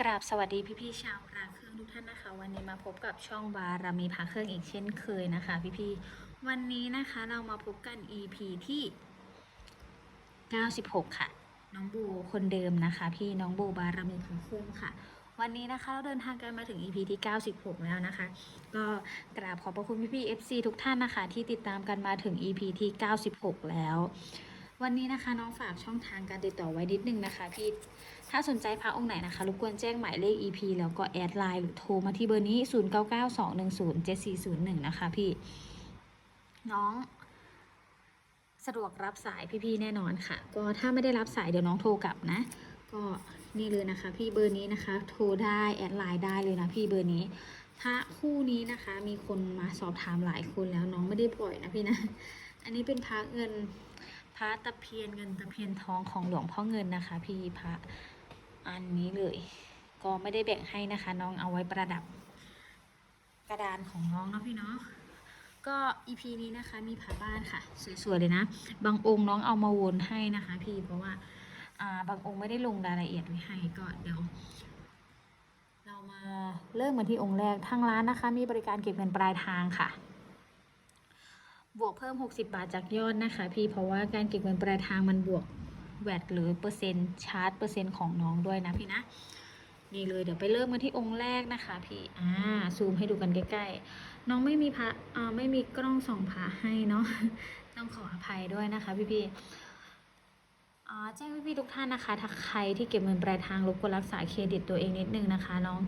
กราบสวัสดีพี่ๆชาวราเครื่องทุกท่านนะคะ วันนี้มาพบกับช่องบารามีพาเครื่องอีกเช่นเคยนะคะ พี่ๆวันนี้นะคะเรามาพบกัน EP ที่ 96 ค่ะ น้องบูคนเดิมนะคะ พี่น้องบูบารามีพาเครื่องค่ะ วันนี้นะคะเราเดินทางกันมาถึง EP ที่ 96 แล้วนะคะ ก็กราบขอบพระคุณพี่ๆ FC ทุกท่านนะคะ ที่ติดตามกันมาถึง EP ที่ 96 แล้ว วันนี้นะคะน้องฝากช่องทางการติดต่อไว้นิดนึงนะคะพี่ ถ้าสนใจพระองค์ไหนนะคะรบกวนแจ้งหมายเลข EP แล้วก็แอดไลน์หรือโทรมาที่เบอร์นี้ 0992107401 นะคะพี่ น้องสะดวกรับสายพี่ๆแน่นอนค่ะ ก็ถ้าไม่ได้รับสายเดี๋ยวน้องโทรกลับนะ ก็นี่เลยนะคะ พี่เบอร์นี้นะคะ โทรได้แอดไลน์ได้เลยนะพี่เบอร์นี้พระคู่นี้นะคะ มีคนมาสอบถามหลายคนแล้วน้องไม่ได้ปล่อยนะพี่นะ อันนี้เป็นพระเงินพระตะเพียนเงินตะเพียนทองของหลวงพ่อเงินนะคะ พี่พระ อันนี้เลย ก็ไม่ได้แบ่งให้นะคะ น้องเอาไว้ประดับ กระดานของน้องเนาะพี่เนาะก็อีพีนี้นะคะมีผาบ้านค่ะ สวยๆเลยนะ บางองค์น้องเอามาวนให้นะคะ พี่เพราะว่าอ่าบางองค์ไม่ได้ลงรายละเอียดไว้ให้ก็เดี๋ยวเรามาเริ่มกันที่องค์แรกทางร้านนะคะ มีบริการเก็บเงินปลายทางค่ะ บวกเพิ่ม 60 บาทจากยอดนะคะ พี่เพราะว่าการเก็บเงินปลายทางมันบวก แวดหรือเปอร์เซ็นต์ชาร์จเปอร์เซ็นต์ของน้องด้วยนะพี่นะ นี่เลยเดี๋ยวไปเริ่มกันที่องค์แรกนะคะพี่อ่าซูมให้ดูกันใกล้ๆ น้องไม่มีพระอ่าไม่มีกล้องส่องพระให้เนาะต้องขออภัยด้วยนะคะพี่ๆอ่าแจ้งพี่ๆทุกท่านนะคะ ถ้าใครที่เก็บเงินปลายทางรบกวนรักษาเครดิตตัวเองนิดนึงนะคะ น้อง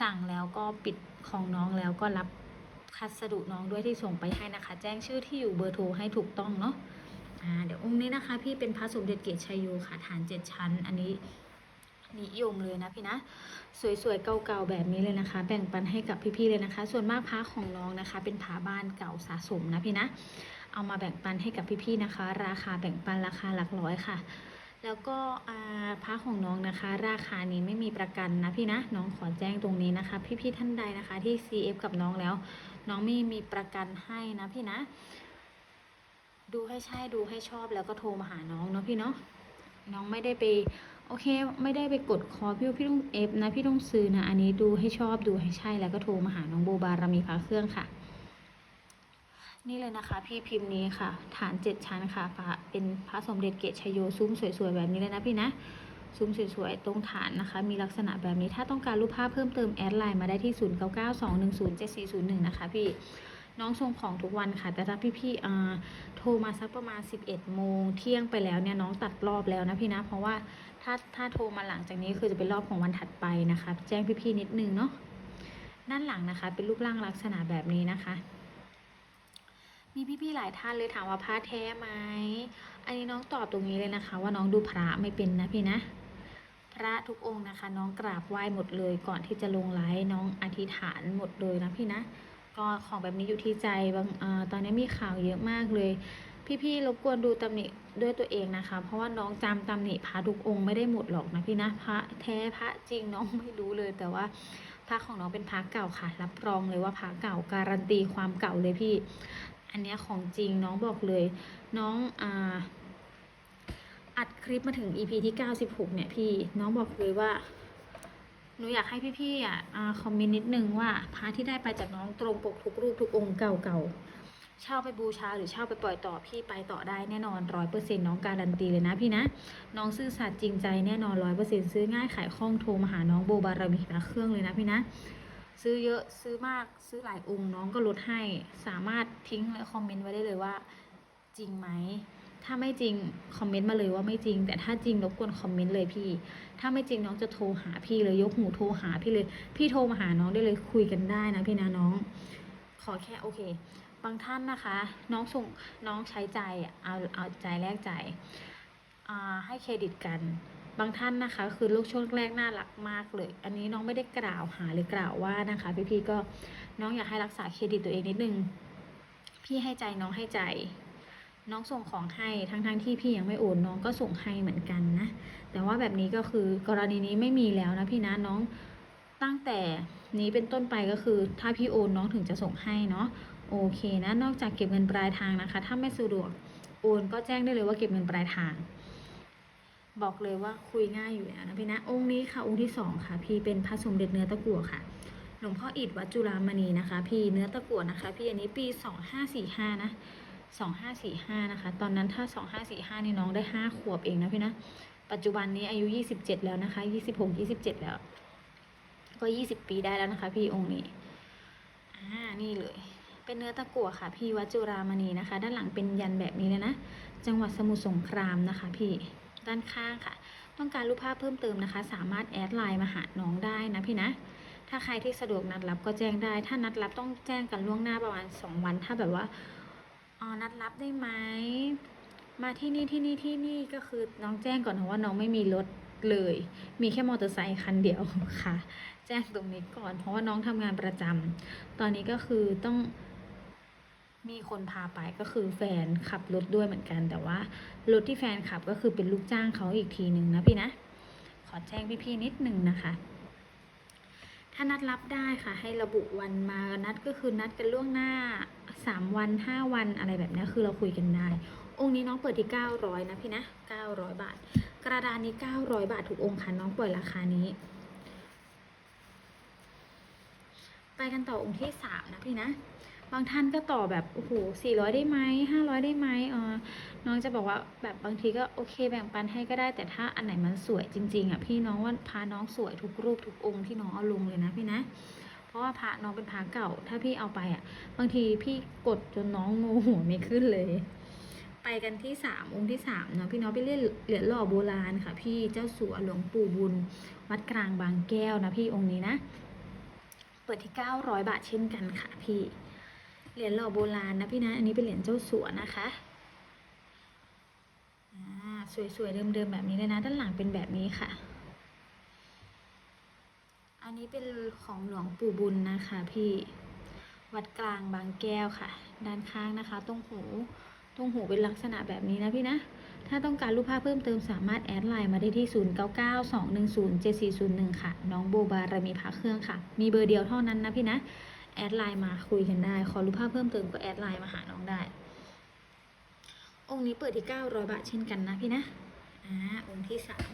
สั่งแล้วก็ปิดของน้องแล้วก็รับพัสดุน้องด้วยที่ส่งไปให้นะคะ แจ้งชื่อที่อยู่เบอร์โทรให้ถูกต้องเนาะ เดี๋ยวองค์นี้นะคะ พี่เป็นพระสมเด็จเกศชัยโยค่ะฐานเจ็ดชั้น อันนี้นิยมเลยนะพี่นะ สวยๆเก่าๆแบบนี้เลยนะคะ แบ่งปันให้กับพี่ๆเลยนะคะ ส่วนมากพระของน้องนะคะ เป็นพระบ้านเก่าสะสมนะพี่นะ เอามาแบ่งปันให้กับพี่ๆนะคะ ราคาแบ่งปันราคาหลักร้อยค่ะ แล้วก็พระของน้องนะคะ ราคานี้ไม่มีประกันนะพี่นะ น้องขอแจ้งตรงนี้นะคะ พี่ๆท่านใดนะคะที่ CF กับน้องแล้ว น้องไม่มีประกันให้นะพี่นะ ดูให้ใช่ดูให้ชอบแล้วก็โทรมาหาน้องเนาะพี่เนาะน้องไม่ได้ไป โอเค ไม่ได้ไปกดคอพี่ว่าพี่ต้องเอฟนะพี่ต้องซื้อนะ อันนี้ดูให้ชอบดูให้ใช่แล้วก็โทรมาหาน้องโบบารามีพาเครื่องค่ะ นี่เลยนะคะ พี่พิมพ์นี้ค่ะ ฐานเจ็ดชั้นค่ะพระเป็นพระสมเด็จเกศชโยซุ้มสวยๆแบบนี้เลยนะพี่นะซุ้มสวยๆตรงฐานนะคะ มีลักษณะแบบนี้ถ้าต้องการรูปภาพเพิ่มเติมแอดไลน์มาได้ที่ 0992107401 นะคะพี่ น้องส่งของทุกวันค่ะ แต่ถ้าพี่ๆโทรมาสักประมาณ 11 โมงเที่ยงไปแล้วเนี่ยน้องตัดรอบแล้วนะพี่นะ เพราะว่าถ้าถ้าโทรมาหลังจากนี้คือจะเป็นรอบของวันถัดไปนะคะ แจ้งพี่ๆนิดนึงเนาะ ด้านหลังนะคะ เป็นรูปร่างลักษณะแบบนี้นะคะ มีพี่ๆหลายท่านเลยถามว่าพระแท้ไหม อันนี้น้องตอบตรงนี้เลยนะคะ ว่าน้องดูพระไม่เป็นนะพี่นะพระทุกองค์นะคะ น้องกราบไหว้หมดเลยก่อนที่จะลงไลฟ์น้องอธิษฐานหมดเลยนะพี่นะ ก็ของแบบนี้อยู่ที่ใจบางอตอนนี้มีข่าวเยอะมากเลย พี่ๆรบกวนดูตำหนิด้วยตัวเองนะคะ เพราะว่าน้องจำตำหนิพระทุกองค์ไม่ได้หมดหรอกนะพี่นะพระแท้พระจริงน้องไม่รู้เลย แต่ว่าพระของน้องเป็นพระเก่าค่ะ รับรองเลยว่าพระเก่าการันตีความเก่าเลยพี่ อันนี้ของจริงน้องบอกเลย น้องอ่าอัดคลิปมาถึง EP ที่ 96 เนี่ยพี่น้องบอกเลยว่า หนูอยากให้พี่ๆอะอ่าคอมเมนต์นิดนึงว่าพระที่ได้ไปจากน้องตรงปกทุกรูปทุกองค์เก่าๆเช่าไปบูชาหรือเช่าไปปล่อยต่อพี่ไปต่อได้แน่นอนร้อยเปอร์เซ็นต์น้องการันตีเลยนะพี่นะ น้องซื่อสัตย์จริงใจแน่นอนร้อยเปอร์เซ็นต์ซื้อง่ายขายคล่องโทรมาหาน้องโบบารมีพระเครื่องเลยนะพี่นะ ซื้อเยอะซื้อมากซื้อหลายองค์น้องก็ลดให้สามารถทิ้งและคอมเมนต์ไว้ได้เลยว่า จริงไหม ถ้าไม่จริงคอมเมนต์มาเลยว่าไม่จริง แต่ถ้าจริงรบกวนคอมเมนต์เลยพี่ ถ้าไม่จริงน้องจะโทรหาพี่เลยยกหูโทรหาพี่เลย พี่โทรมาหาน้องได้เลยคุยกันได้นะพี่นะน้อง ขอแค่โอเค บางท่านนะคะ น้องส่งน้องใช้ใจาเอาเอาใจแลกใจให้เครดิตกันบางท่านนะคะ คือลูกช่วงแรกน่ารักมากเลย อันนี้น้องไม่ได้กล่าวหาหรือกล่าวว่านะคะ พี่ๆก็น้องอยากให้รักษาเครดิตตัวเองนิดนึง พี่ให้ใจน้องให้ใจ น้องส่งของให้ทั้งๆทที่พี่ยังไม่โอนน้องก็ส่งให้เหมือนกันนะ แต่ว่าแบบนี้ก็คือกรณีนี้ไม่มีแล้วนะพี่นะน้องตั้งแต่นี้เป็นต้นไปก็คือ ถ้าพี่โอนน้องถึงจะส่งให้เนาะโอเคนะ นอกจากเก็บเงินปลายทางนะคะ ถ้าไม่สะดวกโอนก็แจ้งได้เลยว่าเก็บเงินปลายทาง บอกเลยว่าคุยง่ายอยู่แล้วนะพี่นะ องค์นี้ค่ะ องค์ที่สองค่ะ พี่เป็นพระสมเด็จเนื้อตะกั่วค่ะหลวงพ่ออิฐวัดจุฬามณีนะคะ พี่เนื้อตะกั่วนะคะ พี่อันนี้ปีสองห้าสี่ห้านะ สองห้าสี่ห้านะคะ ตอนนั้นถ้าสองห้าสี่ห้านี่น้องได้ห้าขวบเองนะพี่นะ ปัจจุบันนี้อายุยี่สิบเจ็ดแล้วนะคะยี่สิบหกยี่สิบเจ็ดแล้ว ก็ยี่สิบปีได้แล้วนะคะ พี่องค์นี้ อ่า นี่เลย เป็นเนื้อตะกั่วค่ะ พี่วัจุรามณีนะคะ ด้านหลังเป็นยันแบบนี้เลยนะ จังหวัดสมุทรสงครามนะคะ พี่ ด้านข้างค่ะ ต้องการรูปภาพเพิ่มเติมนะคะ สามารถแอดไลน์มาหาน้องได้นะพี่นะถ้าใครที่สะดวกนัดรับก็แจ้งได้ ถ้านัดรับต้องแจ้งกันล่วงหน้าประมาณ 2 วัน ถ้าแบบว่า อ๋อนัดรับได้ไหม มาที่นี่ที่นี่ที่นี่ก็คือน้องแจ้งก่อนนะว่าน้องไม่มีรถเลย มีแค่มอเตอร์ไซค์คันเดียวค่ะ แจ้งตรงนี้ก่อน เพราะว่าน้องทำงานประจำตอนนี้ก็คือต้องมีคนพาไปก็คือแฟนขับรถด้วยเหมือนกัน แต่ว่ารถที่แฟนขับก็คือเป็นลูกจ้างเขาอีกทีหนึ่งนะพี่นะ ขอแจ้งพี่ๆนิดหนึ่งนะคะ ถ้านัดรับได้ค่ะ ให้ระบุวันมานัดก็คือนัดกันล่วงหน้า 3 วัน 5 วันอะไรแบบนี้คือเราคุยกันได้ องค์นี้น้องเปิดที่ 900 นะพี่นะ 900 บาท กระดานนี้ 900 บาทถูกองค์ค่ะน้องปล่อยราคานี้ ไปกันต่อองค์ที่ 3 นะพี่นะ บางท่านก็ต่อแบบโอ้โห400 ได้ไหม500 ได้ไหมเออน้องจะบอกว่าแบบบางทีก็โอเคแบ่งปันให้ก็ได้แต่ถ้าอันไหนมันสวยจริง ๆอะพี่น้องว่าพาน้องสวยทุกรูปทุกองค์ที่น้องเอาลงเลยนะพี่นะ ราะว่าพระน้องเป็นพระเก่า ถ้าพี่เอาไปอะ บางทีพี่กดจนน้องโงหัวไม่ขึ้นเลย ไปกันที่สามองค์ที่สามเนาะพี่น้องไปเรียนเหรียญหล่อโบราณค่ะ พี่เจ้าสัวหลวงปู่บุญ วัดกลางบางแก้วนะพี่องค์นี้นะ เปิดที่เก้าร้อยบาทเช่นกันค่ะพี่ เหรียญหล่อโบราณนะพี่นะ อันนี้เป็นเหรียญเจ้าสัวนะคะสวยๆเดิมๆแบบนี้เลยนะ ด้านหลังเป็นแบบนี้ค่ะ อันนี้เป็นของหลวงปู่บุญนะคะพี่วัดกลางบางแก้วค่ะ ด้านข้างนะคะตรงหูตรงหูเป็นลักษณะแบบนี้นะพี่นะ ถ้าต้องการรูปภาพเพิ่มเติมสามารถแอดไลน์มาได้ที่ 0992107401 ค่ะ น้องโบบารมีพระเครื่องค่ะ มีเบอร์เดียวเท่านั้นนะพี่นะ แอดไลน์มาคุยกันได้ ขอรูปภาพเพิ่มเติมก็แอดไลน์มาหาน้องได้ องค์นี้เปิดที่ 900 บาทเช่นกันนะพี่นะ อ่า องค์ที่สาม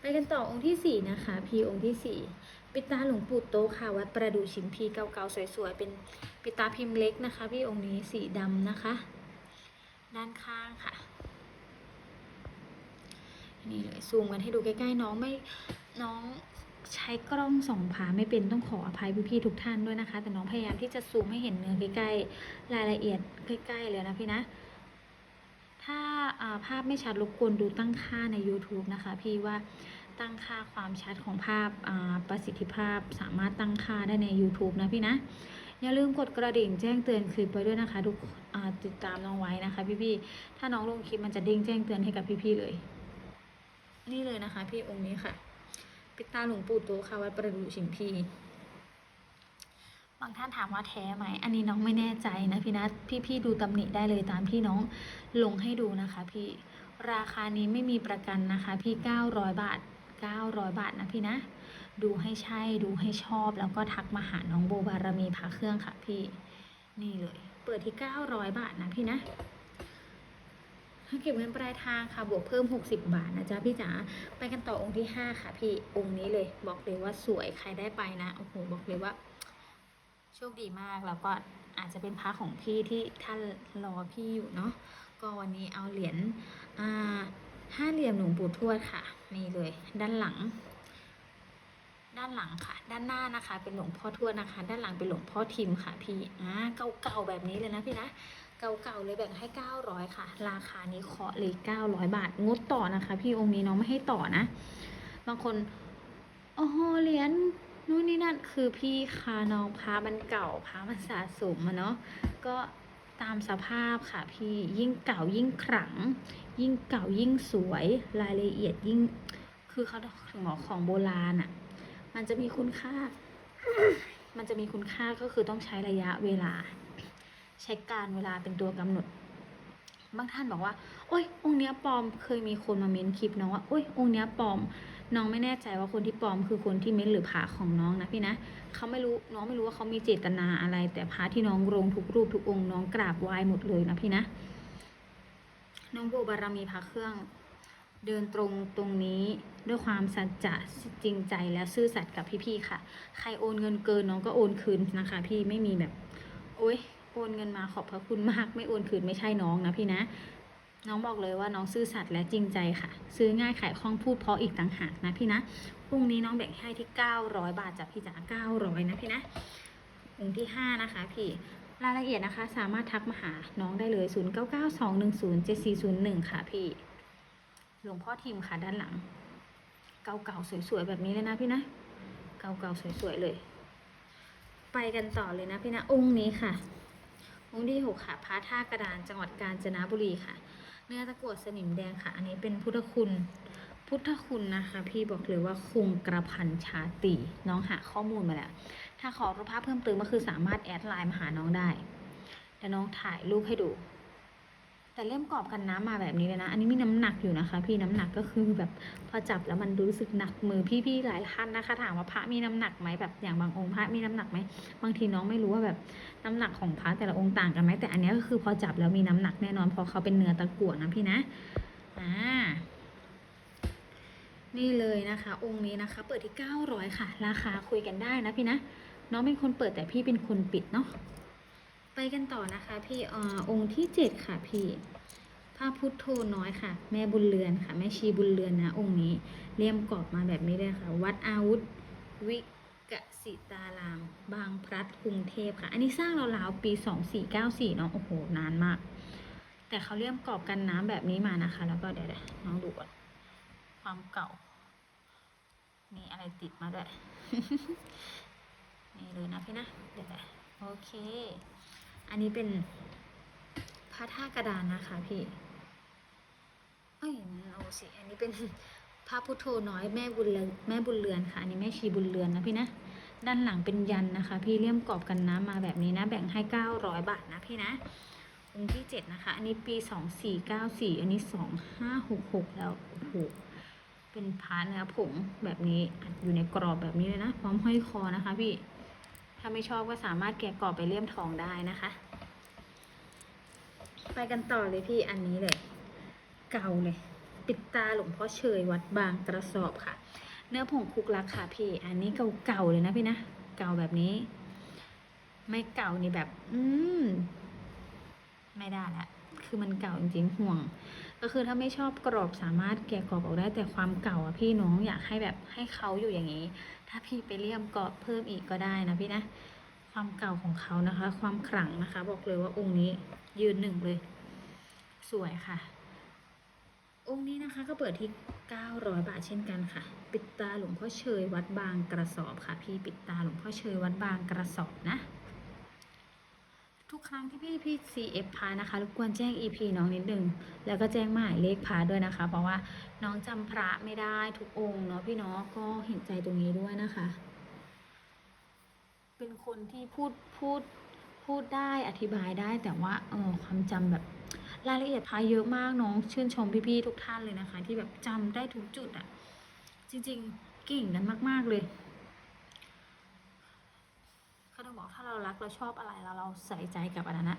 ไปกันต่อองค์ที่สี่นะคะ พี่องค์ที่สี่ ปิตาหลวงปู่โตค่ะ วัดประดู่ชิมพีเก่าๆสวยๆ เป็นปิตาพิมพ์เล็กนะคะ พี่องค์นี้สีดำนะคะ ด้านข้างค่ะนี่เลยซูมกันให้ดูใกล้ๆน้องไม่น้องใช้กล้องส่องผาไม่เป็นต้องขออภัยพี่ๆทุกท่านด้วยนะคะ แต่น้องพยายามที่จะซูมให้เห็นเนื้อใกล้ๆรายละเอียดใกล้ๆเลยนะพี่นะ ถ้าอ่าภาพไม่ชัดรบกวนดูตั้งค่าใน YouTube นะคะ พี่ว่า ตั้งค่าความชัดของภาพประสิทธิภาพสามารถตั้งค่าได้ใน YouTube นะพี่นะ อย่าลืมกดกระดิ่งแจ้งเตือนคลิปไว้ด้วยนะคะ ทุกติดตามน้องไว้นะคะ พี่ๆถ้าน้องลงคลิปมันจะเด้งแจ้งเตือนให้กับพี่ๆเลย นี่เลยนะคะ พี่องค์นี้ค่ะปิดตาหลวงปู่โตค่ะวัดประดูชิมพีบางท่านถามว่าแท้ไหม อันนี้น้องไม่แน่ใจนะพี่นะพี่ๆดูตำหนิได้เลยตามที่น้องลงให้ดูนะคะ พี่ราคานี้ไม่มีประกันนะคะ พี่ 900 บาท 900 บาทนะพี่นะ ดูให้ใช่ดูให้ชอบแล้วก็ทักมาหาน้องโบบารมีพาเครื่องค่ะพี่นี่เลย เปิดที่ 900 บาทนะพี่นะถ้าเก็บเงินปลายทางค่ะบวกเพิ่ม 60 บาทนะจ๊ะพี่จ๋าไปกันต่อองค์ที่ 5 ค่ะ พี่องค์นี้เลย บอกเลยว่าสวยใครได้ไปนะโอ้โหบอกเลยว่า โชคดีมากแล้วก็อาจจะเป็นพระของพี่ที่ท่านรอพี่อยู่เนาะก็วันนี้เอาเหรียญอ่า ห้าเหลี่ยมหลวงปู่ทวดค่ะ นี่เลย ด้านหลัง ด้านหลังค่ะ ด้านหน้านะคะ เป็นหลวงพ่อทวดนะคะ ด้านหลังเป็นหลวงพ่อทิมค่ะพี่อ่าเก่าๆแบบนี้เลยนะพี่นะเก่าๆเลยแบ่งให้ 900 ค่ะ ราคานี้เคาะเลย900 บาท งดต่อนะคะ พี่องค์นี้น้องไม่ให้ต่อนะ บางคนโอ้โหเหรียญนู่นนี่นั่นคือพี่คาน้องพามันเก่าพามันสะสมอะเนาะก็ ตามสภาพค่ะพี่ยิ่งเก่ายิ่งขลัง ยิ่งเก่ายิ่งสวยรายละเอียดยิ่ง คือเขาถึงบอกของโบราณอะมันจะมีคุณค่า มันจะมีคุณค่าก็คือต้องใช้ระยะเวลา ใช้การเวลาเป็นตัวกำหนด บางท่านบอกว่า โอ้ยองค์เนี้ยปลอมเคยมีคนมาเม้นคลิปน้องว่าโอ้ยองค์เนี้ยปลอม น้องไม่แน่ใจว่าคนที่ปลอมคือคนที่เม้นหรือผาของน้องนะพี่นะเขาไม่รู้น้องไม่รู้ว่าเขามีเจตนาอะไร แต่พระที่น้องลงทุกรูปทุกองค์น้องกราบไหว้หมดเลยนะพี่นะ น้องโบบารมีพระเครื่องเดินตรงตรงนี้ด้วยความสัจจะจริงใจและซื่อสัตย์กับพี่ๆค่ะ ใครโอนเงินเกินน้องก็โอนคืนนะคะ พี่ไม่มีแบบ โอ๊ยโอนเงินมาขอบพระคุณมาก ไม่โอนคืนไม่ใช่น้องนะพี่นะ น้องบอกเลยว่าน้องซื่อสัตย์และจริงใจค่ะ ซื้อง่ายขายคล่องพูดเพราะอีกต่างหากนะพี่นะพรุ่งนี้น้องแบ่งให้ที่ 900 บาทจากพี่จ๋า900 นะพี่นะองค์ที่ 5 นะคะพี่รายละเอียดนะคะ สามารถทักมาหาน้องได้เลย 0992107401 ค่ะพี่ หลวงพ่อทิมค่ะด้านหลัง เก่าๆสวยๆแบบนี้เลยนะพี่นะ เก่าๆสวยๆเลย ไปกันต่อเลยนะพี่นะ องค์นี้ค่ะ องค์ที่หกค่ะพระท่ากระดานจังหวัดกาญจนบุรีค่ะ เนื้อตะกรวดสนิมแดงค่ะ อันนี้เป็นพุทธคุณ พุทธคุณนะคะ พี่บอกเลยว่าคงกระพันชาติน้องหาข้อมูลมาแล้ว ถ้าขอรูปภาพเพิ่มเติมก็คือสามารถแอดไลน์มาหาน้องได้เดี๋ยวน้องถ่ายรูปให้ดู แต่เล่มกรอบกันน้ำมาแบบนี้เลยนะ อันนี้มีน้ำหนักอยู่นะคะ พี่น้ำหนักก็คือแบบพอจับแล้วมันรู้สึกหนักมือพี่ๆหลายท่านนะคะ ถามว่าพระมีน้ำหนักไหมแบบอย่างบางองค์พระมีน้ำหนักไหมบางทีน้องไม่รู้ว่าแบบน้ำหนักของพระแต่ละองค์ต่างกันไหมแต่อันนี้ก็คือพอจับแล้วมีน้ำหนักแน่นอนเพราะเขาเป็นเนื้อตะกั่วนะพี่นะอ่านี่เลยนะคะ องค์นี้นะคะ เปิดที่900ค่ะ ราคาคุยกันได้นะพี่นะน้องเป็นคนเปิดแต่พี่เป็นคนปิดเนาะ ไปกันต่อนะคะพี่อองค์ที่7ค่ะพี่พระพุทโธน้อยค่ะ แม่บุญเรือนค่ะ แม่ชีบุญเรือนนะ องค์นี้เลี่ยมกรอบมาแบบนี้เลยค่ะ วัดอาวุธวิกสิตาราม บางพลัดกรุงเทพค่ะ อันนี้สร้างราวๆปี 2494เนาะโอ้โห นานมาก แต่เขาเลี่ยมกรอบกันน้ำแบบนี้มานะคะ แล้วก็เดี๋ยวน้องดูก่อนความเก่า มีอะไรติดมาด้วยนี่เลยนะพี่นะ เดี๋ยวโอเค อันนี้เป็นพระท่ากระดานนะคะพี่เอ้ยโอ้สิอันนี้เป็นพระพุทโธน้อยแม่บุญเรือนแม่บุญเรือนค่ะ อันนี้แม่ชีบุญเรือนนะพี่นะ ด้านหลังเป็นยันนะคะ พี่เลี่ยมกรอบกันน้ำมาแบบนี้นะ แบ่งให้เก้าร้อยบาทนะพี่นะองค์ที่เจ็ดนะคะ อันนี้ปีสองสี่เก้าสี่อันนี้สองห้าหกหกแล้วโอ้โหเป็นพาเนื้อผงแบบนี้อัดอยู่ในกรอบแบบนี้เลยนะ พร้อมห้อยคอนะคะพี่ ถ้าไม่ชอบก็สามารถแกะกรอบไปเลี่ยมทองได้นะคะ ไปกันต่อเลยพี่อันนี้เลย เก่าเลย ปิดตาหลวงพ่อเชยวัดบางกระสอบค่ะ เนื้อผงคุกลักค่ะพี่ อันนี้เก่าๆเลยนะพี่นะ เก่าแบบนี้ ไม่เก่านี่แบบ อืม ไม่ได้ละ คือมันเก่าจริงๆห่วง ก็คือถ้าไม่ชอบกรอบสามารถแกะกรอบออกได้แต่ความเก่าอะพี่น้องอยากให้แบบให้เขาอยู่อย่างนี้ ถ้าพี่ไปเลี่ยมกรอบเพิ่มอีกก็ได้นะพี่นะ ความเก่าของเขานะคะ ความขลังนะคะ บอกเลยว่าองค์นี้ยืนหนึ่งเลย สวยค่ะ องค์นี้นะคะก็เปิดที่ 900 บาทเช่นกันค่ะ ปิดตาหลวงพ่อเชยวัดบางกระสอบค่ะ พี่ปิดตาหลวงพ่อเชยวัดบางกระสอบนะ ทุกครั้งที่พี่พี่ CF พานะคะรบกวนแจ้ง EP น้องนิดนึงแล้วก็แจ้งหมายเลขพาด้วยนะคะ เพราะว่าน้องจำพระไม่ได้ทุกองค์เนาะพี่เนาะก็เห็นใจตรงนี้ด้วยนะคะ เป็นคนที่พูดพูดพูดได้อธิบายได้แต่ว่าเออความจำแบบรายละเอียดพาเยอะมากน้องชื่นชมพี่ๆทุกท่านเลยนะคะ ที่แบบจำได้ทุกจุดอะจริงๆเก่งนั้นมาก ๆเลยางบอกถ้าเรารักเราชอบอะไรแล้วเราใส่ใจกับอันนั้นอะ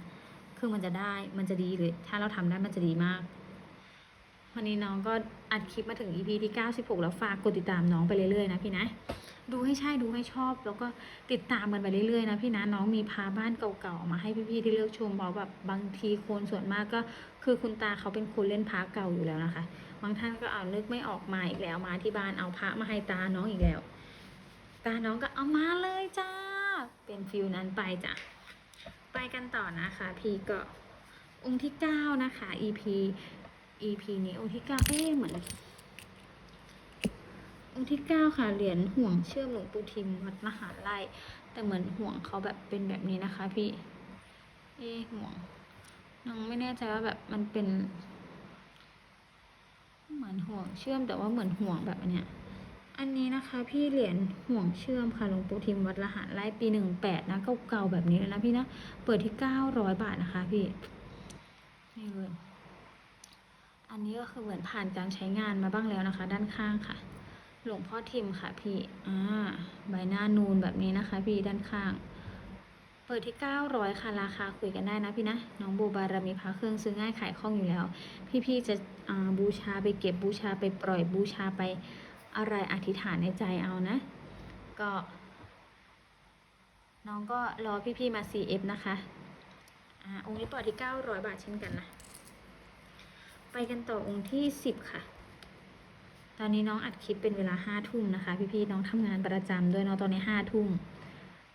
คือมันจะได้มันจะดีเลย ถ้าเราทำได้มันจะดีมาก วันนี้น้องก็อัดคลิปมาถึง EP ที่ 96 แล้วฝากกดติดตามน้องไปเรื่อยๆนะพี่นะดูให้ใช่ดูให้ชอบ แล้วก็ติดตามกันไปเรื่อยๆนะพี่นะน้องมีพาบ้านเก่าๆมาให้พี่ๆที่เลือกชมบอกแบบบางทีคนส่วนมากก็ คือคุณตาเขาเป็นคนเล่นพระเก่าอยู่แล้วนะคะ บางท่านก็เอานึกไม่ออกมาอีกแล้วมาที่บ้านเอาพระมาให้ตาน้องอีกแล้ว ตาน้องก็เอามาเลยจ้า เป็นฟิลนั้นไปจ้ะ ไปกันต่อนะคะ พี่ก็องค์ที่เก้านะคะ EP EP นี้องค์ที่เก้าเอ๊เหมือน องค์ที่เก้าค่ะ เหรียญห่วงเชื่อมหลวงปู่ทิมวัดมหาไร่แต่เหมือนห่วงเขาแบบเป็นแบบนี้นะคะ พี่ เอ๊ห่วงน้องไม่แน่ใจว่าแบบมันเป็น เหมือนห่วงเชื่อมแต่ว่าเหมือนห่วงแบบเนี้ย อันนี้นะคะพี่เหรียญห่วงเชื่อมค่ะหลวงปู่ทิมวัดละหารไร่ปีหนึ่งแปดนะเก่าๆแบบนี้เลยนะพี่นะเปิดที่เก้าร้อยบาทนะคะพี่นี่เลยอันนี้ก็คือเหมือนผ่านการใช้งานมาบ้างแล้วนะคะ ด้านข้างค่ะ หลวงพ่อทิมค่ะพี่อ่าใบหน้านูนแบบนี้นะคะ พี่ด้านข้าง เปิดที่900ค่ะราคาคุยกันได้นะพี่นะน้องโบบารมีพระเครื่องซื้อง่ายขายคล่องอยู่แล้ว พี่ๆจะอ่าบูชาไปเก็บบูชาไปปล่อยบูชาไป อะไรอธิษฐานในใจเอานะ ก็ น้องก็รอพี่ๆมา CF นะคะอ่าองค์นี้ปิดที่ 900 บาทเช่นกันนะ ไปกันต่อองค์ที่ 10 ค่ะ ตอนนี้น้องอัดคลิปเป็นเวลาห้าทุ่มนะคะ พี่ๆน้องทำงานประจำด้วยเนาะตอนนี้ห้าทุ่ม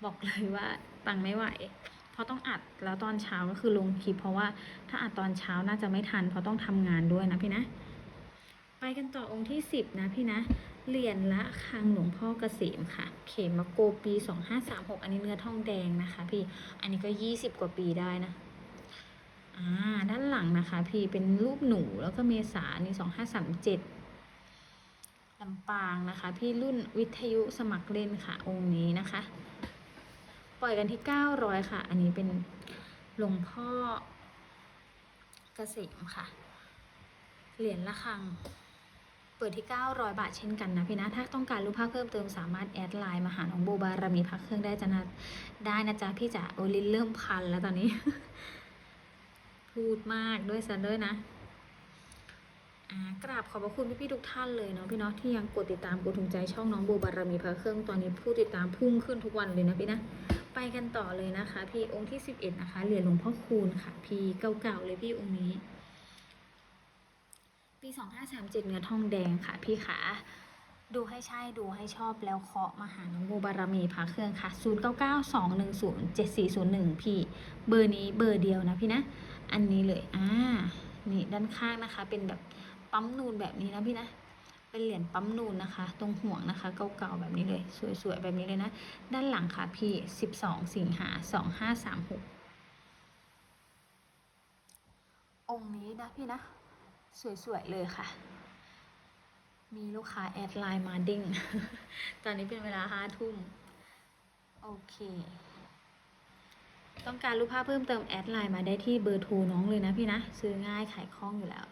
บอกเลยว่าปังไม่ไหวเพราะต้องอัดแล้วตอนเช้าก็คือลงคลิปเพราะว่าถ้าอัดตอนเช้าน่าจะไม่ทันเพราะต้องทำงานด้วยนะพี่นะ ไปกันต่อองค์ที่สิบนะพี่นะ เหรียญละคังหลวงพ่อเกษมค่ะ เขมมาโกปีสองห้าสามหกอันนี้เนื้อทองแดงนะคะ พี่ อันนี้ก็ยี่สิบกว่าปีได้นะ อ่า ด้านหลังนะคะ พี่ เป็นรูปหนูแล้วก็เมษานี่สองห้าสามเจ็ดลำปางนะคะ พี่รุ่นวิทยุสมัครเล่นค่ะ องค์นี้นะคะ ปล่อยกันที่ 900 ค่ะ อันนี้เป็นหลวงพ่อเกษมค่ะ เหรียญละคัง เปิดที่ 900 บาทเช่นกันนะพี่นะ ถ้าต้องการรูปภาพเพิ่มเติมสามารถแอดไลน์มาหาน้องโบบารมีพักเครื่องได้จะนะได้นะจ๊ะพี่จ๋าโอลินเริ่มพันแล้วตอนนี้ พูดมากด้วยซะด้วยนะอ่ากราบขอบพระคุณพี่ๆทุกท่านเลยเนาะพี่เนาะที่ยังกดติดตามกดถูกใจช่องน้องโบบารมีพระเครื่องตอนนี้ผู้ติดตามพุ่งขึ้นทุกวันเลยนะพี่นะไปกันต่อเลยนะคะ พี่องค์ที่สิบเอ็ดนะคะเหรียญหลวงพ่อคูณค่ะ พี่เก่าๆเลยพี่องค์นี้ ปีสองห้าสามเจ็ดเนื้อทองแดงค่ะพี่ขาดูให้ใช่ดูให้ชอบแล้วเคาะมาหาน้องโบบารมีพระเครื่องค่ะศูนย์เก้าเก้าสองหนึ่งศูนย์เจ็ดสี่ศูนย์หนึ่งพี่ เบอร์นี้เบอร์เดียวนะพี่นะ อันนี้เลย อ่า นี่ด้านข้างนะคะ เป็นแบบปั๊มนูนแบบนี้นะพี่นะ เป็นเหรียญปั๊มนูนนะคะ ตรงห่วงนะคะ เก่าๆแบบนี้เลย สวยๆแบบนี้เลยนะ ด้านหลังค่ะพี่สิบสองสิงหาสองห้าสามหกองค์นี้นะพี่นะ สวยๆเลยค่ะ มีลูกค้าแอดไลน์มาดิ้ง ตอนนี้เป็นเวลาห้าทุ่ม โอเค ต้องการรูปภาพเพิ่มเติมแอดไลน์มาได้ที่เบอร์โทรน้องเลยนะพี่นะ ซื้อง่ายขายคล่องอยู่แล้ว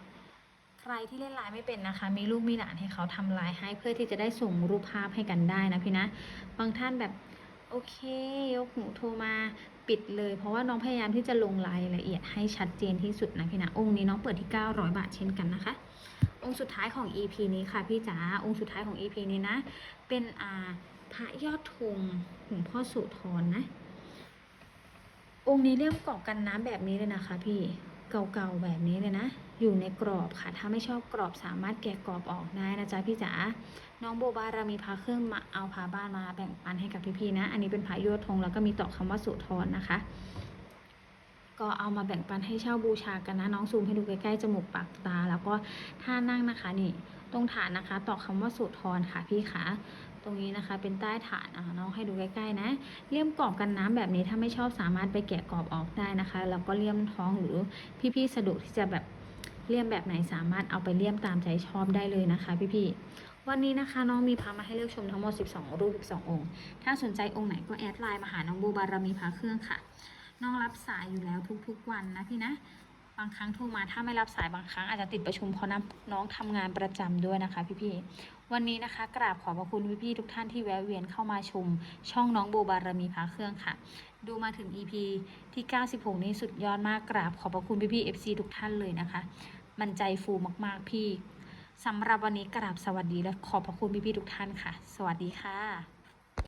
ใครที่เล่นไลน์ไม่เป็นนะคะ มีลูกมีหลานให้เขาทำไลน์ให้เพื่อที่จะได้ส่งรูปภาพให้กันได้นะพี่นะ บางท่านแบบโอเค ยกหูโทรมา ปิดเลย เพราะว่าน้องพยายามที่จะลงรายละเอียดให้ชัดเจนที่สุดนะพี่นะองค์นี้น้องเปิดที่ 900 บาทเช่นกันนะคะ องค์สุดท้ายของ EP นี้ค่ะพี่จ๋าองค์สุดท้ายของ EP นี้นะ เป็นอ่าพระยอดธงหลวงพ่อสุธรนะ องค์นี้เรียกกรอบกันน้ำแบบนี้เลยนะคะ พี่เก่าๆแบบนี้เลยนะ อยู่ในกรอบค่ะ ถ้าไม่ชอบกรอบสามารถแกะกรอบออกได้นะจ๊ะพี่จ๋า น้องโบบารามีพาเครื่องมาเอาพาบ้านมาแบ่งปันให้กับพี่ๆนะ อันนี้เป็นพายอดธงแล้วก็มีต่อคำว่าสุธรนะคะ ก็เอามาแบ่งปันให้เช่าบูชากันนะ น้องซูมให้ดูใกล้ๆจมูกปากตา แล้วก็ท่านั่งนะคะนี่ตรงฐานนะคะต่อคำว่าสุธรค่ะพี่ขาตรงนี้นะคะเป็นใต้ฐานอะน้องให้ดูใกล้ๆนะเลี่ยมกรอบกันน้ำแบบนี้ถ้าไม่ชอบสามารถไปแกะกรอบออกได้นะคะ แล้วก็เลี่ยมท้องหรือพี่ๆสะดวกที่จะแบบ เลี่ยมแบบไหนสามารถเอาไปเลี่ยมตามใจชอบได้เลยนะคะ พี่ๆวันนี้นะคะน้องมีพระมาให้เลือกชมทั้งหมด 12 รูป 12 องค์ ถ้าสนใจองค์ไหนก็แอดไลน์มาหาน้องบูบารมีพระเครื่องค่ะ น้องรับสายอยู่แล้วทุกๆวันนะพี่นะบางครั้งโทรมาถ้าไม่รับสายบางครั้งอาจจะติดประชุมเพราะน้องทำงานประจำด้วยนะคะ พี่ๆวันนี้นะคะ กราบขอบพระคุณพี่ๆทุกท่านที่แวะเวียนเข้ามาชม ช่องน้องโบบารมีพาเครื่องค่ะ ดูมาถึง EP ที่ 96 นี้สุดยอดมากกราบขอบพระคุณพี่ๆ FC ทุกท่านเลยนะคะ มันใจฟูมากๆพี่สำหรับวันนี้กราบสวัสดีและขอบพระคุณพี่ๆทุกท่านค่ะ สวัสดีค่ะ